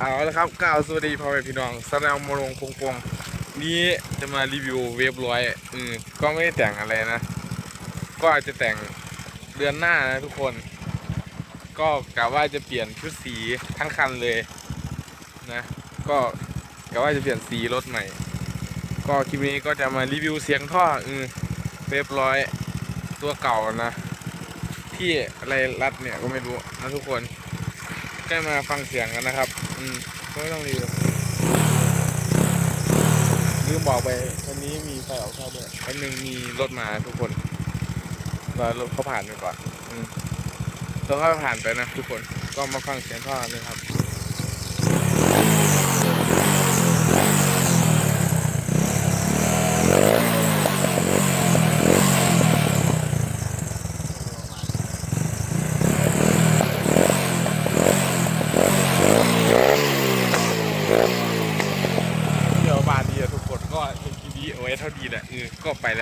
เอาละครับกล่าวสวัสดีพ่อแม่พี่น้องสแลมมรงพงพงนี้จะมารีวิวเวฟร้อยอืมก็ไม่ได้แต่งอะไรนะ ก็อาจจะแต่งเดือนหน้านะทุกคน ก็กะว่าจะเปลี่ยนชุดสีทั้งคันเลยนะ ก็กะว่าจะเปลี่ยนสีรถใหม่ ก็คลิปนี้ก็จะมารีวิวเสียงท่ออืมเวฟร้อยตัวเก่านะ ที่อะไรรัดเนี่ยก็ไม่รู้นะทุกคน ใกล้มาฟังเสียงกันนะครับ อืมก็ไม่ต้องรีวิวลืมบอกไปวันนี้มีไฟออกข้าวด้วยอันหนึ่งมีรถมาทุกคนรอรถเขาผ่านไปก่อนอืมรถเขาผ่านไปนะทุกคนก็มาฟังเสียงท่อเลยครับเดี๋ยวบานดีอะทุกคนก็เห็นคลิปนี้เอาไว้ เท่าดีแหละเออก็ไปแล้ว